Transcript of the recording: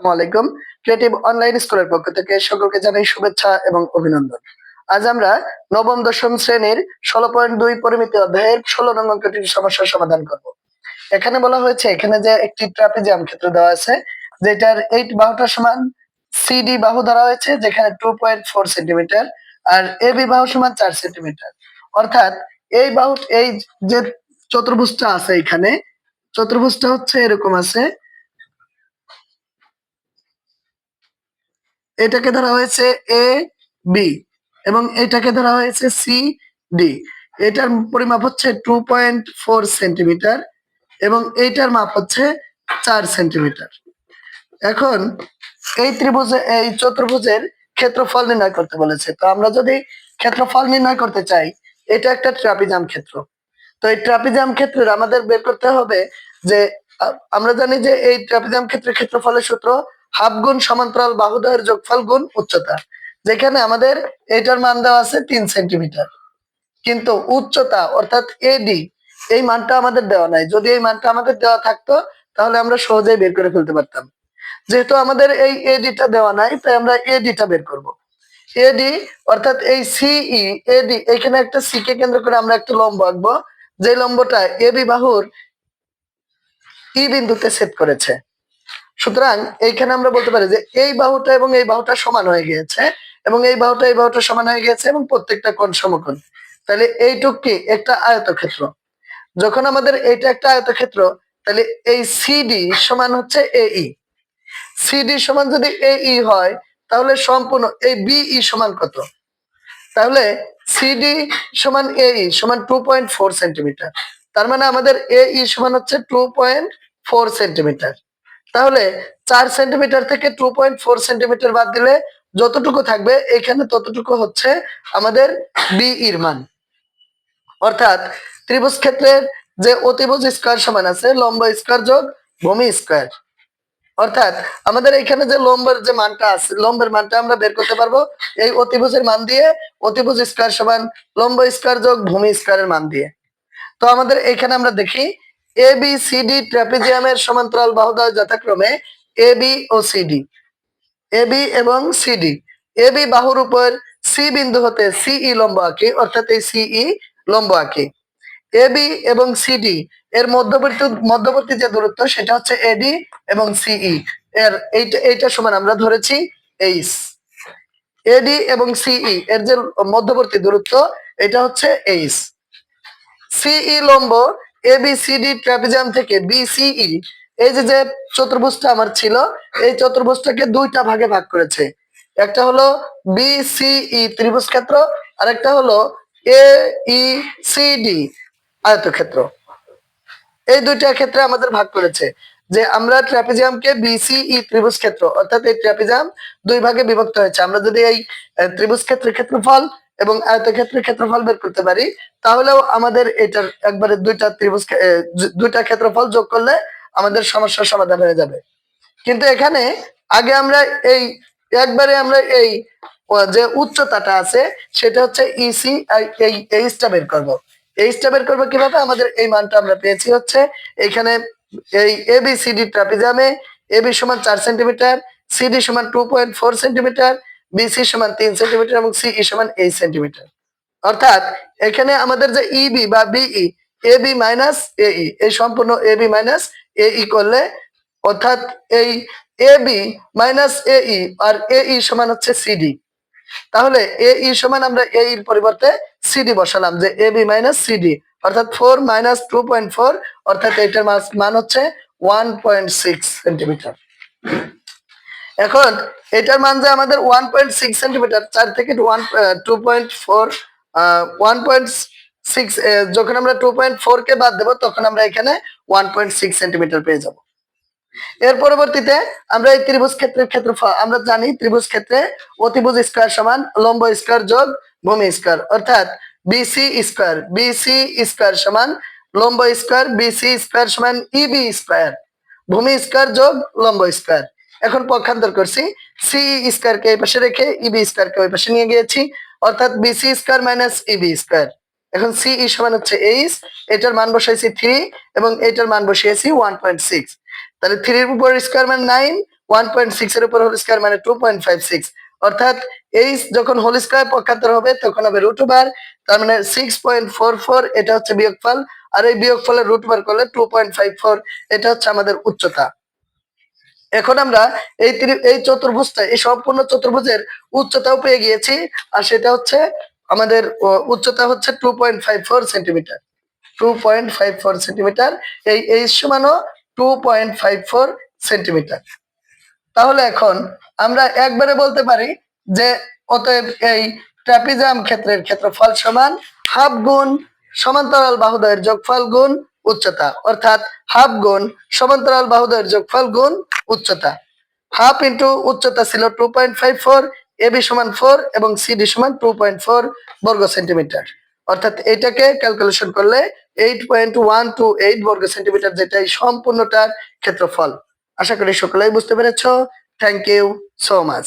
আসসালামু আলাইকুম। Creative online স্কুলের পক্ষ থেকে সকলকে জানাই শুভেচ্ছা এবং অভিনন্দন। আজ আমরা নবম, দশম শ্রেণির ষোলো পয়েন্ট দুই পরিমিতি অধ্যায়ের ষোলো নং অঙ্কটির সমস্যার সমাধান করব। এখানে বলা হয়েছে, এখানে যে একটি ট্রাপিজিয়াম ক্ষেত্র দেওয়া আছে, যেটার এইট বাহুটা সমান সিডি বাহু ধরা হয়েছে, যেখানে টু পয়েন্ট ফোর সেন্টিমিটার আর এ বি বাহু সমান চার সেন্টিমিটার অর্থাৎ এই বাহু, এই যে চতুর্ভুজটা আছে এখানে, চতুর্ভুজটা হচ্ছে এরকম আছে এটাকে ধরা হয়েছে এ বি এবং এটাকে ধরা হয়েছে সি ডি এটার পরিমাপ হচ্ছে টু পয়েন্ট ফোর সেন্টিমিটার এবং এইটার মাপ হচ্ছে চার সেন্টিমিটার এখন এই ত্রিভুজে, এই চতুর্ভুজের ক্ষেত্রফল নির্ণয় করতে বলেছে। তো আমরা যদি ক্ষেত্রফল নির্ণয় করতে চাই, এটা একটা ট্রাপিজাম ক্ষেত্র। তো এই ট্রাপিজাম ক্ষেত্রের আমাদের বের করতে হবে যে আমরা জানি যে এই ট্রাপিজাম ক্ষেত্রের ক্ষেত্রফলের সূত্র হাফ গুণ সমান্তরাল বাহুদ্বয়ের যোগফল গুণ উচ্চতা, যেখানে আমাদের এটার মান দেওয়া আছে তিন সেন্টিমিটার। কিন্তু উচ্চতা অর্থাৎ এডি এই মানটা আমাদের দেওয়া নাই। যদি এই মানটা আমাদের দেওয়া থাকতো, তাহলে আমরা সহজেই বের করে ফেলতে পারতাম। যেহেতু আমাদের এই এডিটা দেওয়া নাই, তাই আমরা এডিটা বের করব। এডি অর্থাৎ এই সিই এডি এখানে একটা সি কে কেন্দ্র করে আমরা একটা লম্ব আঁকবো। যে লম্বটা এবি বাহুর ই বিন্দুতে সেট করেছে। সুতরাং এইখানে আমরা বলতে পারি যে এই বাহুটা এবং এই বাহুটা সমান হয়ে গিয়েছে এবং এই বাহুটা এই বাহুটা সমান হয়ে গেছে এবং প্রত্যেকটা কোণ সমকোণ। তাহলে এইটুক কি? একটা আয়তক্ষেত্র। যখন আমাদের এইটা একটা আয়তক্ষেত্র, তাহলে এই সিডি সমান হচ্ছে এই সিডি সমান যদি এই হয়, তাহলে সম্পূর্ণ এই বিই সমান কত? তাহলে সিডি সমান এই সমান টু পয়েন্ট ফোর সেন্টিমিটার তার মানে আমাদের এই সমান হচ্ছে টু পয়েন্ট ফোর সেন্টিমিটার তাহলে চার সেন্টিমিটার থেকে টু পয়েন্ট ফোর সেন্টিমিটার বাদ দিলে যতটুকু থাকবে, এখানে ততটুকু হচ্ছে আমাদের বিইর মান। অর্থাৎ ত্রিভুজ ক্ষেত্রের যে অতিভুজ স্কোয়ার সমান আছে, লম্ব স্কোয়ার যোগ ভূমি স্কোয়ার। অর্থাৎ আমাদের এখানে যে লম্বের যে মানটা আছে, লম্বের মানটা আমরা বের করতে পারব এই অতিভুজের মান দিয়ে, অতিভুজ স্কোয়ার সমান লম্ব স্কোয়ার যোগ ভূমি স্কোয়ারের মান দিয়ে। তো আমাদের এখানে আমরা দেখি এ বি সি ডি ট্রাপিজিয়ামের সমান্তরাল বাহুদ্বয় যথাক্রমে এ বি ও সিডি এ বি এবং সিডি এ বি বাহুর উপর সি বিন্দু হতে সিই লম্ব আঁকি, অর্থাৎ এই সিই লম্ব আঁকি। এ বি এবং সিডি এর মধ্যবর্তী মধ্যবর্তী যে দূরত্ব, সেটা হচ্ছে এডি এবং সিই এর এইটা এইটা সমান আমরা ধরেছি এইচ এডি এবং সিই এর যে মধ্যবর্তী দূরত্ব, এটা হচ্ছে এইচ সিই লম্ব A B C D trapezium থেকে বিসিই এই যে যে চতুর্ভুজটা আমার ছিল, এই চতুর্ভুজটাকে দুইটা ভাগে ভাগ করেছে। একটা হলো বিসিই ত্রিভুজ ক্ষেত্র আর একটা হলো এ ই সি ডি আয়তক্ষেত্র। এই দুইটা ক্ষেত্রে আমাদের ভাগ করেছে যে আমরা ট্রাপিজিয়ামকে বিসিই ত্রিভুজ ক্ষেত্র, অর্থাৎ এই ট্রাপিজিয়াম দুই ভাগে বিভক্ত হয়েছে। আমরা যদি এই ত্রিভুজ ক্ষেত্রের ক্ষেত্রফল এবং আয়তক্ষেত্রের ক্ষেত্রফল বের করতে পারি, তাহলেও আমাদের এটার একবারে দুইটা ত্রিভুজ দুইটা ক্ষেত্রফল যোগ করলে আমাদের সমস্যার সমাধান হয়ে যাবে। কিন্তু এখানে আগে আমরা এই, একবারে আমরা এই যে উচ্চতাটা আছে, সেটা হচ্ছে ইসি এই এইচটা বের করব। এইচটা বের করব কীভাবে? আমাদের এই মানটা আমরা পেয়েছি হচ্ছে এখানে এই এ বি সিডি ট্রাপিজামে এ বি সমান চার সেন্টিমিটার সিডি সমান two point four centimetre BC সমান তিন সেন্টিমিটার এবং সিই সমান এইট সেন্টিমিটার। অর্থাৎ এখানে আমাদের যে ইবি বা বিই এ বি মাইনাস এই এই সম্পূর্ণ এ বি মাইনাস এই করলে, অর্থাৎ এই এ বি মাইনাস এই আর এই সমান হচ্ছে সিডি তাহলে এই সমান আমরা এই এর পরিবর্তে সিডি বসালাম, যে এ বি মাইনাস সিডি অর্থাৎ four minus two point four অর্থাৎ এইটার মাস- মান হচ্ছে ওয়ান পয়েন্ট সিক্স সেন্টিমিটার। এখন এটার মান যে আমাদের ওয়ান পয়েন্ট সিক্স সেন্টিমিটার চার থেকে one two point four one point six যখন আমরা টু পয়েন্ট ফোর কে বাদ দেবো, তখন আমরা এখানে ওয়ান পয়েন্ট সিক্স সেন্টিমিটার পেয়ে যাব। এর পরবর্তীতে আমরা এই ত্রিভুজ ক্ষেত্রের ক্ষেত্রফল, আমরা জানি ত্রিভুজ ক্ষেত্রে অতিভুজ স্কোয়ার সমান লম্ব স্কোয়ার যোগ ভূমি স্কোয়ার অর্থাৎ বিসি স্কোয়ার বিসি স্কোয়ার সমান লম্ব স্কোয়ার বিসি স্কোয়ার সমান ইবি স্কোয়ার ভূমি স্কোয়ার যোগ লম্ব স্কোয়ার এখন পক্ষান্তর করছি। সি স্কোয়ার কে এই পাশে রেখে ইবি স্কোয়ার কে ওই পাশে নিয়ে গিয়েছি। অর্থাৎ BC square minus EB square এখন সি ই সমান হচ্ছে এইচ এটার মান বসাইছি থ্রি এবং এটার মান বসিয়েছি ওয়ান পয়েন্ট সিক্স তাহলে থ্রির উপর স্কোয়ার মানে নাইন ওয়ান পয়েন্ট সিক্স এর উপর হোল স্কোয়ার মানে টু পয়েন্ট ফাইভ সিক্স অর্থাৎ এইচ যখন হোল স্কোয়ার পক্ষান্তর হবে, তখন হবে রুট ওভার তার মানে সিক্স পয়েন্ট ফোর ফোর এটা হচ্ছে বিয়োগফল। আর এই বিয়োগফলের রুট ওভার করলে টু পয়েন্ট ফাইভ ফোর এটা হচ্ছে আমাদের উচ্চতা। এখন আমরা এই এই চতুর্ভুজটা, এই সম্পূর্ণ চতুর্ভুজের উচ্চতাও পেয়ে গিয়েছি। আর সেটা হচ্ছে আমাদের উচ্চতা হচ্ছে two point five four centimetre two point five four centimetre এই এই সমানও two point five four centimetre তাহলে এখন আমরা একবারে বলতে পারি যে, অতএব এই ট্রাপিজাম ক্ষেত্রের ক্ষেত্রফল সমান হাফ গুণ সমান্তরাল বাহুদয়ের যোগফল গুণ উচ্চতা। অর্থাৎ হাফ গুণ সমান্তরাল বাহুদয়ের যোগফল গুণ উচ্চতা। হাফ ইন্টু উচ্চতা ছিল two point five four AB সমান ফোর এবং সিডি সমান টু পয়েন্ট ফোর বর্গ সেন্টিমিটার। অর্থাৎ এটাকে ক্যালকুলেশন করলে eight point one two eight বর্গ সেন্টিমিটার যেটা সম্পূর্ণটার ক্ষেত্রফল। আশা করি সকলেই বুঝতে পেরেছ। Thank you so much